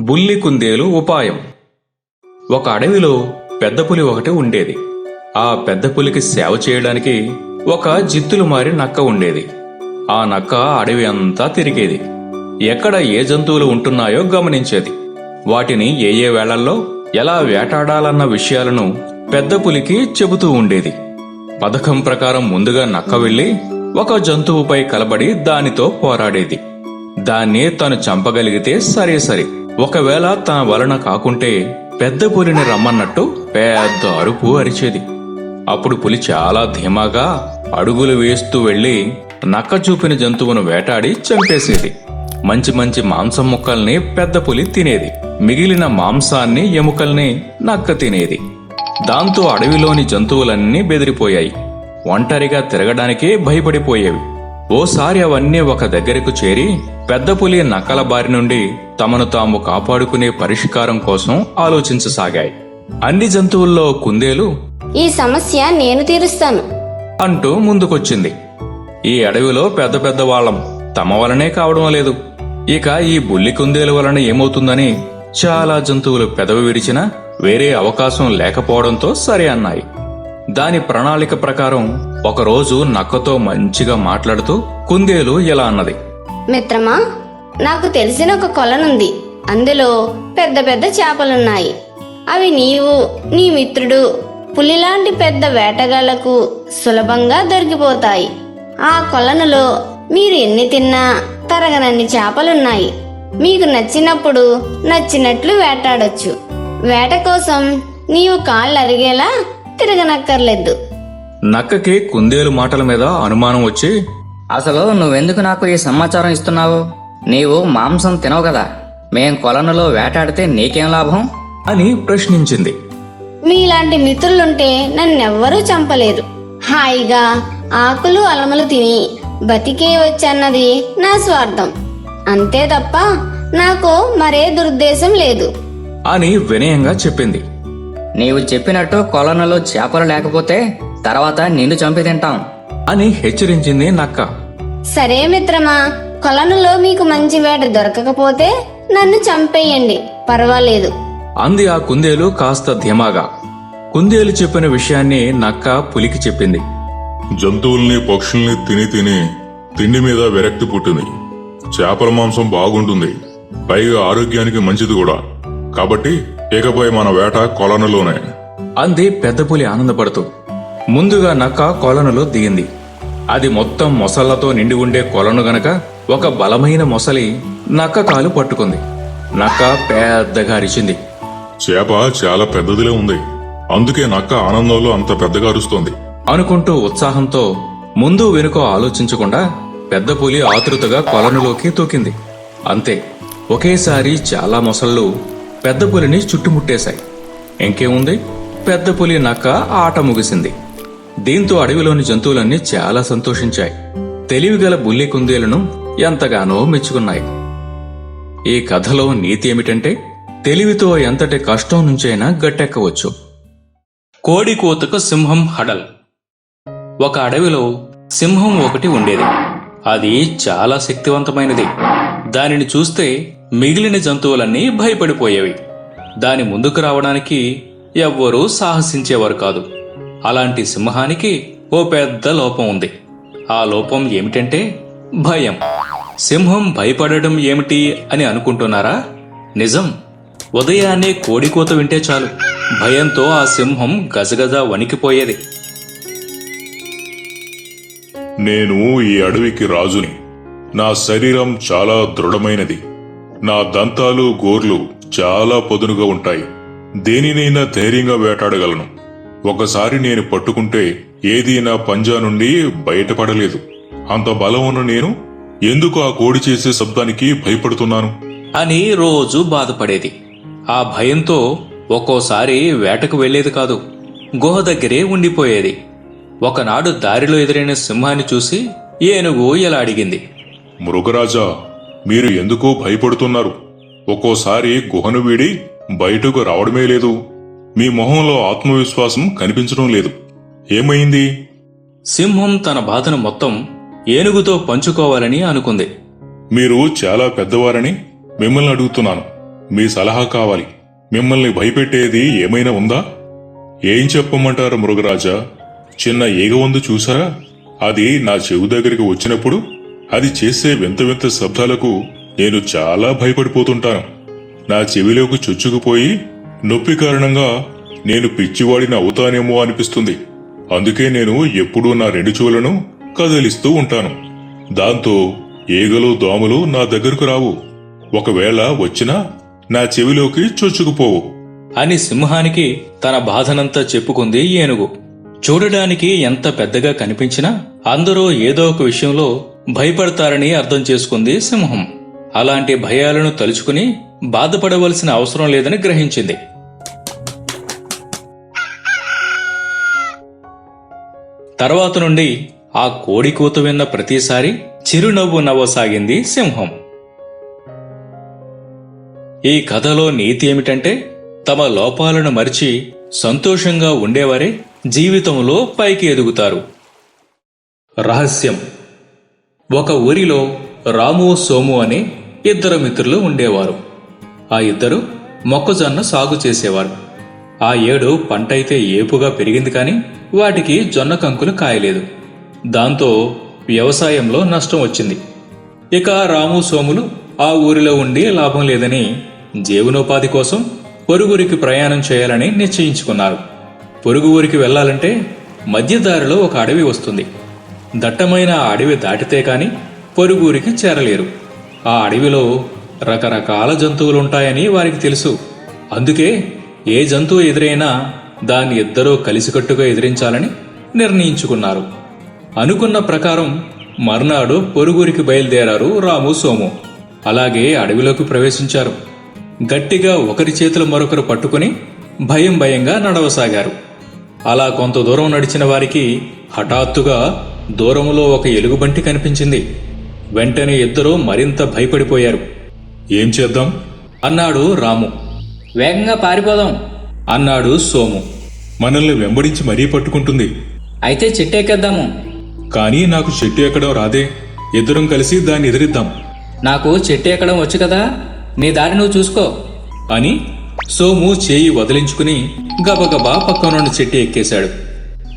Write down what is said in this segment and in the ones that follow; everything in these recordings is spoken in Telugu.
బుల్లి కుందేలు ఉపాయం. ఒక అడవిలో పెద్ద పులి ఒకటి ఉండేది. ఆ పెద్ద పులికి సేవ చేయడానికి ఒక జిత్తులు మారి నక్క ఉండేది. ఆ నక్క అడవి అంతా తిరిగేది. ఎక్కడ ఏ జంతువులు ఉంటున్నాయో గమనించేది. వాటిని ఏ ఏ వేళల్లో ఎలా వేటాడాలన్న విషయాలను పెద్ద పులికి చెబుతూ ఉండేది. పథకం ప్రకారం ముందుగా నక్క వెళ్ళి ఒక జంతువుపై కలబడి దానితో పోరాడేది. దాన్ని తను చంపగలిగితే సరే సరే. ఒకవేళ తన వలన కాకుంటే పెద్ద పులిని రమ్మన్నట్టు పెద్ద అరుపు అరిచేది. అప్పుడు పులి చాలా ధీమాగా అడుగులు వేస్తూ వెళ్ళి నక్క చూపిన జంతువును వేటాడి చంపేసేది. మంచి మంచి మాంసం ముక్కల్ని పెద్ద పులి తినేది. మిగిలిన మాంసాన్ని ఎముకల్ని నక్క తినేది. దాంతో అడవిలోని జంతువులన్నీ బెదిరిపోయాయి. ఒంటరిగా తిరగడానికే భయపడిపోయేవి. ఓసారి అవన్నీ ఒక దగ్గరకు చేరి పెద్ద పులి నక్కల బారి నుండి తమను తాము కాపాడుకునే పరిష్కారం కోసం ఆలోచించసాగాయి. అన్ని జంతువుల్లో కుందేలు ఈ సమస్య నేను తీరుస్తాను. అంటూ ముందుకొచ్చింది. ఈ అడవిలో పెద్ద పెద్ద వాళ్ళం తమ వలనే కావడం లేదు. ఇక ఈ బుల్లి కుందేలు వలన ఏమవుతుందని చాలా జంతువులు పెదవి విరిచినా వేరే అవకాశం లేకపోవడంతో సరే అన్నాయి. దాని ప్రణాళిక ప్రకారం ఒకరోజు నక్కతో మంచిగా మాట్లాడుతూ కుందేలు ఇలా అన్నది. మిత్రమా నాకు తెలిసిన ఒక కొలనుంది. అందులో పెద్ద పెద్ద చేపలున్నాయి. అవి నీవు నీ మిత్రుడు పులిలాంటి పెద్ద వేటగాళ్ళకు సులభంగా దొరికిపోతాయి. ఆ కొలనులో మీరు ఎన్ని తిన్నా తరగనన్ని చేపలున్నాయి. మీకు నచ్చినప్పుడు నచ్చినట్లు వేటాడొచ్చు. వేట కోసం నీవు కాళ్ళు అరిగేలా తిరగనక్కర్లేదు. నక్కకి కుందేలు మాటల మీద అనుమానం వచ్చి అసలు నువ్వెందుకు నాకు ఈ సమాచారం ఇస్తున్నావు? నీవు మాంసం తినవు కదా. మేం కొలనులో వేటాడితే నీకేం లాభం? అని ప్రశ్నించింది. మీలాంటి మిత్రులుంటే నన్నెవ్వరూ చంపలేరు హాయిగా ఆకులు అలమలు తిని బతికే వచ్చన్నది నా స్వార్థం. అంతే తప్ప నాకు మరే దురుద్దేశం లేదు. అని వినయంగా చెప్పింది. నీవు చెప్పినట్టు కొలనులో చేపలు లేకపోతే తర్వాత నిన్ను చంపి తింటాం. అని హెచ్చరించింది నక్క. సరే మిత్రమా కొలనులో మీకు మంచి వేట దొరకకపోతే నన్ను చంపేయండి. పర్వాలేదు. అంది ఆ కుందేలు కాస్త ధీమాగా. కుందేలు చెప్పిన విషయాన్ని నక్క పులికి చెప్పింది. జంతువుల్ని పక్షుల్ని తిని తిని తిండి మీద విరక్తి పుట్టింది. చేపల మాంసం బాగుంటుంది. పైగా ఆరోగ్యానికి మంచిది కూడా. కాబట్టి ఇకపై మన వేట కొలనులోనే. అంది పెద్ద పులి ఆనందపడుతూ. ముందుగా నక్క కొలనులో దిగింది. అది మొత్తం మొసళ్ళతో నిండి ఉండే కొలను గనక ఒక బలమైన మొసలి నక్క కాలు పట్టుకుంది. నక్క పెద్దగా అరిచింది. చేప చాలా పెద్దదిలే ఉంది. అందుకే నక్క ఆనందంలో అంత పెద్దగా అరుస్తోంది. అనుకుంటూ ఉత్సాహంతో ముందు వెనుక ఆలోచించకుండా పెద్ద పులి ఆతృతగా కొలనులోకి తూకింది. అంతే. ఒకేసారి చాలా మొసళ్ళు పెద్ద పులిని చుట్టుముట్టేశాయి. ఇంకేముంది? పెద్ద పులి నక్క ఆట ముగిసింది. దీంతో అడవిలోని జంతువులన్నీ చాలా సంతోషించాయి. తెలివిగల బుల్లి కుందేలను ఎంతగానో మెచ్చుకున్నాయి. ఈ కథలో నీతి ఏమిటంటే తెలివితో ఎంతటి కష్టం నుంచైనా గట్టెక్కవచ్చు. కోడికూతకు సింహం హడల్. ఒక అడవిలో సింహం ఒకటి ఉండేది. అది చాలా శక్తివంతమైనది. దానిని చూస్తే మిగిలిన జంతువులన్నీ భయపడిపోయేవి. దాని ముందుకు రావడానికి ఎవ్వరూ సాహసించేవారు కాదు. అలాంటి సింహానికి ఓ పెద్ద లోపం ఉంది. ఆ లోపం ఏమిటంటే భయం. సింహం భయపడడం ఏమిటి అని అనుకుంటున్నారా? నిజం. ఉదయాన్నే కోడికోత వింటే చాలు. భయంతో ఆ సింహం గజగజ వణికిపోయేది. నేను ఈ అడవికి రాజుని. నా శరీరం చాలా దృఢమైనది. నా దంతాలు గోర్లు చాలా పదునుగా ఉంటాయి. దేనినైనా ధైర్యంగా వేటాడగలను. ఒకసారి నేను పట్టుకుంటే ఏదీ నా పంజా నుండి బయటపడలేదు. అంత బలం ఉన్న నేను ఎందుకు ఆ కోడి చేసే శబ్దానికి భయపడుతున్నాను? అని రోజు బాధపడేది. ఆ భయంతో ఒక్కోసారి వేటకు వెళ్ళేది కాదు గుహ దగ్గరే ఉండిపోయేది. ఒకనాడు దారిలో ఎదురైన సింహాన్ని చూసి ఏనుగు ఇలా అడిగింది మృగరాజా మీరు ఎందుకో భయపడుతున్నారు? ఒక్కోసారి గుహను వీడి బయటకు రావడమే లేదు. మీ మొహంలో ఆత్మవిశ్వాసం కనిపించడం లేదు. ఏమైంది? సింహం తన బాధను మొత్తం ఏనుగుతో పంచుకోవాలని అనుకుంది. మీరు చాలా పెద్దవారని మిమ్మల్ని అడుగుతున్నాను. మీ సలహా కావాలి. మిమ్మల్ని భయపెట్టేది ఏమైనా ఉందా? ఏం చెప్పమంటారు మృగరాజా చిన్న ఈగ ఉంది చూసారా? అది నా చెవు దగ్గరికి వచ్చినప్పుడు అది చేసే వింత వింత శబ్దాలకు నేను చాలా భయపడిపోతుంటాను. నా చెవిలోకి చొచ్చుకుపోయి నొప్పి కారణంగా నేను పిచ్చివాడిని అవుతానేమో అనిపిస్తుంది. అందుకే నేను ఎప్పుడూ నా రెండు చెవులను కదిలిస్తూ ఉంటాను. దాంతో ఈగలు దోమలు నా దగ్గరకు రావు. ఒకవేళ వచ్చినా నా చెవిలోకి చొచ్చుకుపోవు. అని సింహానికి తన బాధనంతా చెప్పుకుంది ఏనుగు. చూడడానికి ఎంత పెద్దగా కనిపించినా అందరూ ఏదో ఒక విషయంలో భయపడతారని అర్థం చేసుకుంది సింహం. అలాంటి భయాలను తలుచుకుని బాధపడవలసిన అవసరం లేదని గ్రహించింది. తర్వాత నుండి ఆ కోడి కూత విన్న ప్రతిసారి చిరునవ్వు నవ్వసాగింది సింహం. ఈ కథలో నీతి ఏమిటంటే తమ లోపాలను మరిచి సంతోషంగా ఉండేవారే జీవితంలో పైకి ఎదుగుతారు. రహస్యం. ఒక ఊరిలో రాము సోము అనే ఇద్దరు మిత్రులు ఉండేవారు. ఆ ఇద్దరు మొక్కజొన్న సాగు చేసేవారు. ఆ ఏడు పంట అయితే ఏపుగా పెరిగింది కానీ వాటికి జొన్న కంకులు కాయలేదు. దాంతో వ్యవసాయంలో నష్టం వచ్చింది. ఇక రాము సోములు ఆ ఊరిలో ఉండి లాభం లేదని జీవనోపాధి కోసం పొరుగురికి ప్రయాణం చేయాలని నిశ్చయించుకున్నారు. పొరుగు ఊరికి వెళ్ళాలంటే మధ్యదారిలో ఒక అడవి వస్తుంది. దట్టమైన అడవి దాటితే కాని పొరుగురికి చేరలేరు. ఆ అడవిలో రకరకాల జంతువులుంటాయని వారికి తెలుసు. అందుకే ఏ జంతువు ఎదురైనా దాన్ని ఇద్దరూ కలిసికట్టుగా ఎదిరించాలని నిర్ణయించుకున్నారు. అనుకున్న ప్రకారం మర్నాడు పొరుగురికి బయలుదేరారు రాము సోము. అలాగే అడవిలోకి ప్రవేశించారు. గట్టిగా ఒకరి చేతులు మరొకరు పట్టుకుని భయం భయంగా నడవసాగారు. అలా కొంత దూరం నడిచిన వారికి హఠాత్తుగా దూరంలో ఒక ఎలుగుబంటి కనిపించింది. వెంటనే ఇద్దరూ మరింత భయపడిపోయారు. ఏం చేద్దాం? అన్నాడు రాము. వేగంగా పారిపోదాం. అన్నాడు సోము. మనల్ని వెంబడించి మరీ పట్టుకుంటుంది. అయితే చెట్టెక్కేద్దాము. కానీ నాకు చెట్టు ఎక్కడం రాదే. ఇద్దరం కలిసి దాన్ని ఎదిరిద్దాం. నాకు చెట్టు ఎక్కడం వచ్చు కదా? నీ దారి నువ్వు చూసుకో. అని సోము చేయి వదిలించుకుని గబగబా పక్కనున్న చెట్టు ఎక్కేశాడు.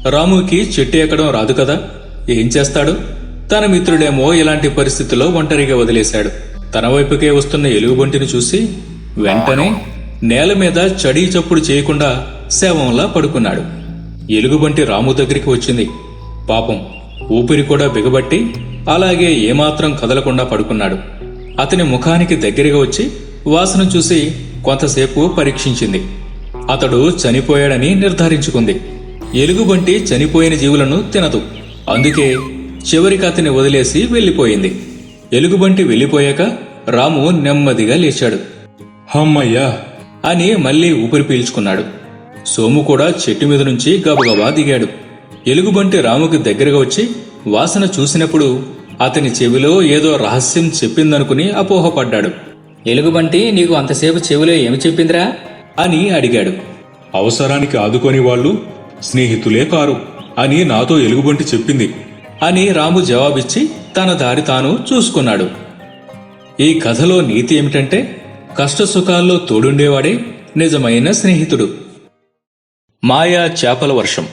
రాముకి చెట్టు ఎక్కడం రాదు కదా? ఏం చేస్తాడు? తన మిత్రుడేమో ఇలాంటి పరిస్థితిలో ఒంటరిగా వదిలేశాడు. తన వైపుకే వస్తున్న ఎలుగుబంటిని చూసి వెంటనే నేల మీద చడీ చప్పుడు చేయకుండా శవంలా పడుకున్నాడు. ఎలుగుబంటి రాము దగ్గరికి వచ్చింది. పాపం ఊపిరి కూడా బిగబట్టి అలాగే ఏమాత్రం కదలకుండా పడుకున్నాడు. అతని ముఖానికి దగ్గరగా వచ్చి వాసన చూసి కొంతసేపు పరీక్షించింది. అతడు చనిపోయాడని నిర్ధారించుకుంది. ఎలుగుబంటి చనిపోయిన జీవులను తినదు. అందుకే చివరికి అతని వదిలేసి వెళ్ళిపోయింది. ఎలుగుబంటి వెళ్ళిపోయాక రాము నెమ్మదిగా లేచాడు. హమ్మయ్యా అని మళ్ళీ ఊపిరి పీల్చుకున్నాడు. సోము కూడా చెట్టు మీద నుంచి గబగబా దిగాడు. ఎలుగుబంటి రాముకి దగ్గరగా వచ్చి వాసన చూసినప్పుడు అతని చెవిలో ఏదో రహస్యం చెప్పిందనుకుని అపోహపడ్డాడు. ఎలుగుబంటి నీకు అంతసేపు చెవిలో ఏమి చెప్పిందిరా? అని అడిగాడు. అవసరానికి ఆదుకొని వాళ్ళు స్నేహితులే కారు. అని నాతో ఎలుగుబంటి చెప్పింది. అని రాము జవాబిచ్చి తన దారి తాను చూసుకున్నాడు. ఈ కథలో నీతి ఏమిటంటే కష్టసుఖాల్లో తోడుండేవాడే నిజమైన స్నేహితుడు. మాయా చేపల వర్షం.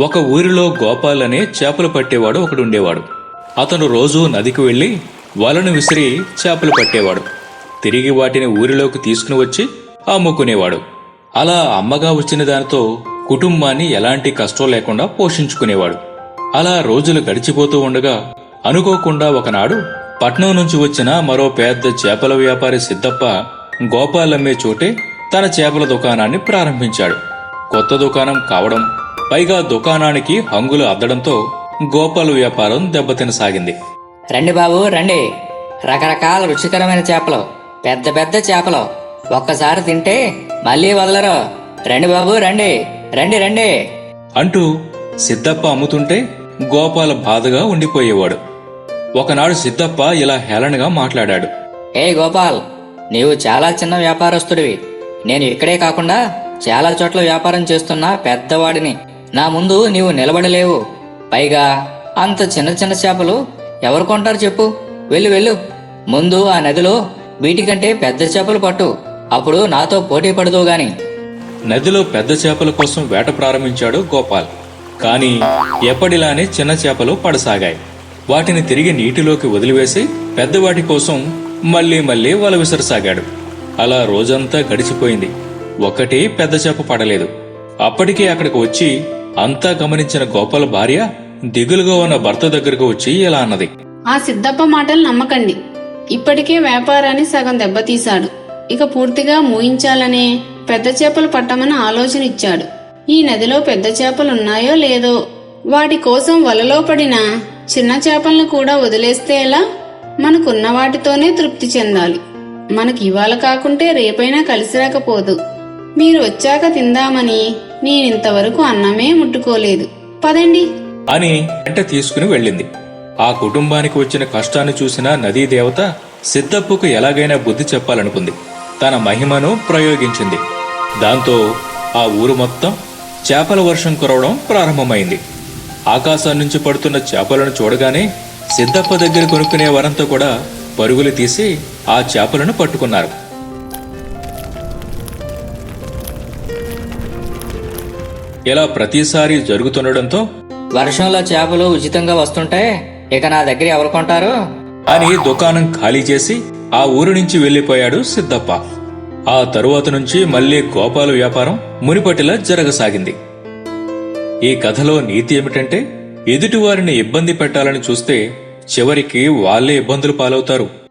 ఒక ఊరిలో గోపాల్ అనే చేపలు పట్టేవాడు ఒకడుండేవాడు. అతను రోజూ నదికి వెళ్ళి వలను విసిరి చేపలు పట్టేవాడు. తిరిగి వాటిని ఊరిలోకి తీసుకుని వచ్చి అమ్ముకునేవాడు. అలా అమ్మగా వచ్చిన దానితో కుటుంబాన్ని ఎలాంటి కష్టం లేకుండా పోషించుకునేవాడు. అలా రోజులు గడిచిపోతూ ఉండగా అనుకోకుండా ఒకనాడు పట్నం నుంచి వచ్చిన మరో పెద్ద చేపల వ్యాపారి సిద్దప్ప గోపాలమ్మే చోటే తన చేపల దుకాణాన్ని ప్రారంభించాడు. కొత్త దుకాణం కావడం పైగా దుకాణానికి హంగులు అద్దడంతో గోపాల వ్యాపారం దెబ్బతినసాగింది. రండి బాబు రండి. రకరకాల రుచికరమైన చేపలు పెద్ద పెద్ద చేపలు. ఒక్కసారి తింటే మళ్ళీ వదలరు. రండి బాబు రండి. రండి రండి. అంటూ సిద్దప్ప అమ్ముతుంటే గోపాల బాధగా ఉండిపోయేవాడు. ఒకనాడు సిద్దప్ప ఇలా హేళనగా మాట్లాడాడు. ఏ గోపాల్ నీవు చాలా చిన్న వ్యాపారస్తుడివి. నేను ఇక్కడే కాకుండా చాలా చోట్ల వ్యాపారం చేస్తున్న పెద్దవాడిని. నా ముందు నీవు నిలబడలేవు. పైగా అంత చిన్న చిన్న చేపలు ఎవరు కొంటారు చెప్పు. వెళ్ళు వెళ్ళు. ముందు ఆ నదిలో వీటికంటే పెద్ద చేపలు పట్టు. అప్పుడు నాతో పోటీ పడదు గాని. నదిలో పెద్ద చేపల కోసం వేట ప్రారంభించాడు గోపాల్. కానీ ఎప్పటిలానే చిన్న చేపలు పడసాగాయి. వాటిని తిరిగి నీటిలోకి వదిలివేసి పెద్దవాటి కోసం మళ్ళీ మళ్ళీ వల విసరసాగాడు. అలా రోజంతా గడిచిపోయింది. ఒకటి పెద్ద చేప పడలేదు. అప్పటికే అక్కడికి వచ్చి అంతా గమనించిన గోపాల భార్య దిగులుగా ఉన్న భర్త దగ్గరకు వచ్చి ఇలా అన్నది. ఆ సిద్ధప్ప మాటలు నమ్మకండి. ఇప్పటికే వ్యాపారాన్ని సగం దెబ్బతీశాడు. ఇక పూర్తిగా మూయించాలనే పెద్ద చేపలు పట్టమని ఆలోచన ఇచ్చాడు. ఈ నదిలో పెద్ద చేపలున్నాయో లేదో? వాటి కోసం వలలో పడిన చిన్న చేపలను కూడా వదిలేస్తే ఎలా? మనకున్న వాటితోనే తృప్తి చెందాలి. మనకి ఇవాళ కాకుంటే రేపైనా కలిసి రాకపోదు. మీరు వచ్చాక తిందామని నేనింతవరకు అన్నమే ముట్టుకోలేదు. పదండి. అని వెంట తీసుకుని వెళ్ళింది. ఆ కుటుంబానికి వచ్చిన కష్టాన్ని చూసిన నదీ దేవత సిద్ధప్పుకు ఎలాగైనా బుద్ధి చెప్పాలనుకుంది. తన మహిమను ప్రయోగించింది. దాంతో ఆ ఊరు మొత్తం చేపల వర్షం కురవడం ప్రారంభమైంది. ఆకాశం నుంచి పడుతున్న చేపలను చూడగానే సిద్ధప్ప దగ్గర కొనుక్కునే వారంతా కూడా పరుగులు తీసి ఆ చేపలను పట్టుకున్నారు. ఇలా ప్రతిసారి జరుగుతుండడంతో వర్షంలో చేపలు ఉచితంగా వస్తుంటే ఇక నా దగ్గర ఎవరు కొంటారు? అని దుకాణం ఖాళీ చేసి ఆ ఊరు నుంచి వెళ్ళిపోయాడు సిద్ధప్ప ఆ తరువాత నుంచి మళ్ళీ గోపాల వ్యాపారం మునిపటిలా జరగసాగింది. ఈ కథలో నీతి ఏమిటంటే ఎదుటివారిని ఇబ్బంది పెట్టాలని చూస్తే చివరికి వాళ్ళే ఇబ్బందులు పాలవుతారు.